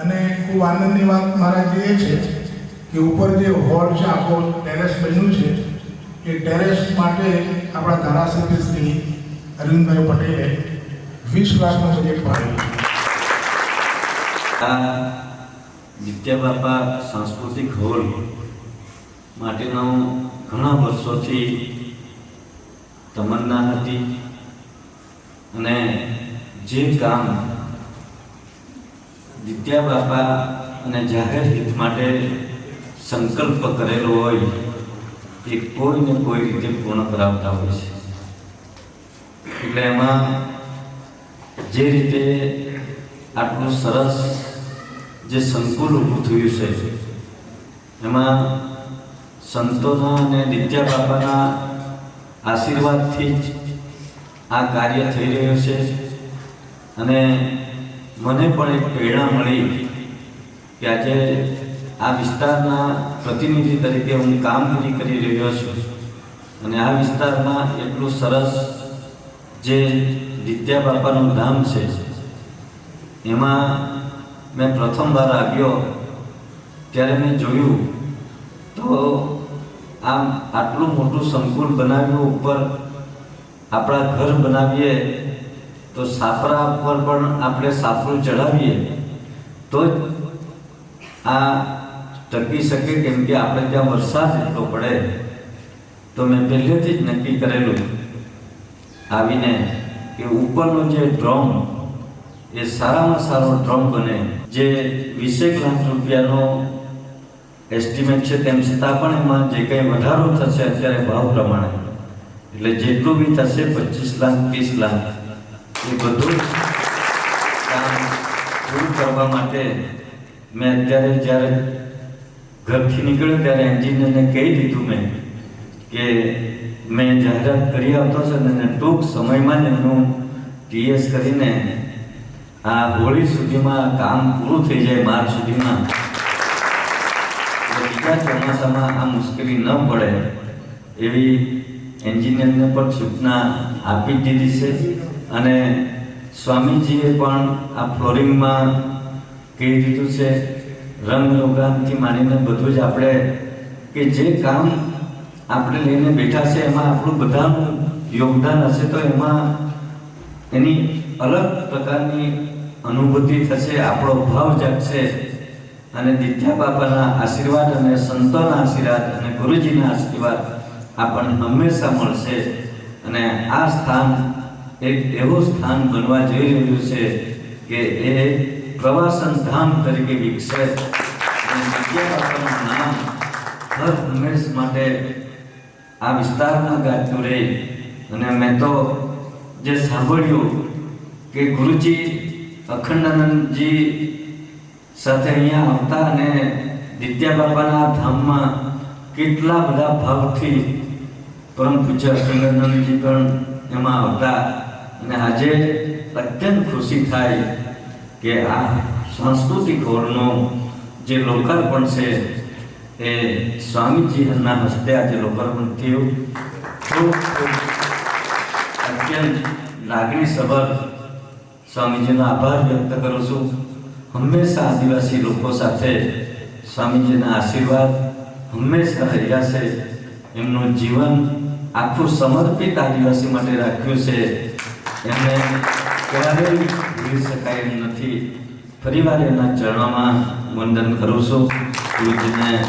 અને ખૂબ આનંદની વાત મારા જે છે કે ઉપર જે હોલ છે, આખો ટેરેસ બન્યું છે, એ ટેરેસ માટે આપણા ધારાસભ્ય શ્રી અરવિંદભાઈ પટેલે વીસ લાખનો બજેટ ફાળવ્યું વિદ્યા બાપા સાંસ્કૃતિક હોલ માટેનો ઘણા વર્ષોથી તમન્ના હતી. અને જે કામ વિદ્યા બાપા અને જાહેર હિત માટે સંકલ્પ કરેલો હોય, એ કોઈ ને કોઈ રીતે પૂર્ણ કરાવતા હોય છે. એટલે એમાં જે રીતે આટલું સરસ જે સંકુલ ઊભું થયું છે, એમાં સંતોના અને દિત્યા બાપાના આશીર્વાદથી જ આ કાર્ય થઈ રહ્યું છે. અને મને પણ એક પ્રેરણા મળી કે આજે આ વિસ્તારના પ્રતિનિધિ તરીકે હું કામગીરી કરી રહ્યો છું. અને આ વિસ્તારમાં એટલું સરસ જે વિદ્યા બાપાનું ધામ છે, એમાં મેં પ્રથમવાર આવ્યો. ત્યારે મેં જોયું તો આમ આટલું મોટું સંકુલ બનાવ્યું ઉપર આપણા ઘર બનાવીએ, તો સાપરા ઉપર પણ આપણે સાપરું ચડાવીએ તો જ આ ટકી શકે કેમ કે આપણે ત્યાં વરસાદ એટલો પડે. તો મેં પહેલેથી જ નક્કી કરેલું આવીને કે ઉપરનો જે ડ્રમ, એ સારામાં સારો ડ્રમ બને. જે વીસેક લાખ રૂપિયાનો એસ્ટિમેટ છે તેમ છતાં પણ એમાં જે કંઈ વધારો થશે, અત્યારે ભાવ પ્રમાણે. એટલે જેટલું બી થશે, પચીસ લાખ, ત્રીસ લાખ, એ બધું કામ પૂરું કરવા માટે મેં અત્યારે જ્યારે ઘરથી નીકળ્યો ત્યારે એન્જિનિયરને કહી દીધું મેં કે મેં જાહેરાત કરી આવતો છે ને એને ટૂંક સમયમાં જ એનું ટીએસ કરીને આ હોળી સુધીમાં કામ પૂરું થઈ જાય માર્ચ સુધીમાં. બીજા ચોમાસામાં આ મુશ્કેલી ન પડે એવી એન્જિનિયરને પણ સૂચના આપી દીધી છે અને સ્વામીજીએ પણ આ ફ્લોરિંગમાં કહી દીધું છે, રંગ રોગાનથી માંડીને બધું જ આપણે, કે જે કામ આપણે લઈને બેઠા છે, એમાં આપણું બધાનું યોગદાન હશે તો એમાં એની અલગ પ્રકારની અનુભૂતિ થશે, આપણો ભાવ જાગશે. અને દિત્યા બાપાના આશીર્વાદ અને સંતોના આશીર્વાદ અને ગુરુજીના આશીર્વાદ આપણને હંમેશા મળશે અને આ સ્થાન એક એવું સ્થાન બનવા જઈ રહ્યું છે કે એ પ્રવાસન ધામ તરીકે વિકસે. નામ હર હંમેશ માટે આ વિસ્તારમાં ગાતું રહે અને મેં તો જે સાંભળ્યું કે ગુરુજી અખંડાનંદજી સાથે અહીંયા આવતા અને દિત્યા બાપાના ધામમાં કેટલા બધા ભાવથી પરમ પૂજ્ય અખંડાનંદજી પણ એમાં આવતા અને આજે અત્યંત ખુશી થાય કે આ સાંસ્કૃતિક હોલનું જે લોકાર્પણ છે એ સ્વામીજીના હસ્તે આજે લોકાર્પણ થયું. ખૂબ ખૂબ અત્યંત લાગણીસભર સ્વામીજીનો આભાર વ્યક્ત કરું છું. હંમેશા આદિવાસી લોકો સાથે સ્વામીજીના આશીર્વાદ હંમેશા રહ્યા છે. એમનું જીવન આખું સમર્પિત આદિવાસી માટે રાખ્યું છે. એમને ક્યારેય ભૂલી શકાય એમ નથી. ફરીવાર એના ચરણોમાં વંદન કરું છું. ગુરુજીને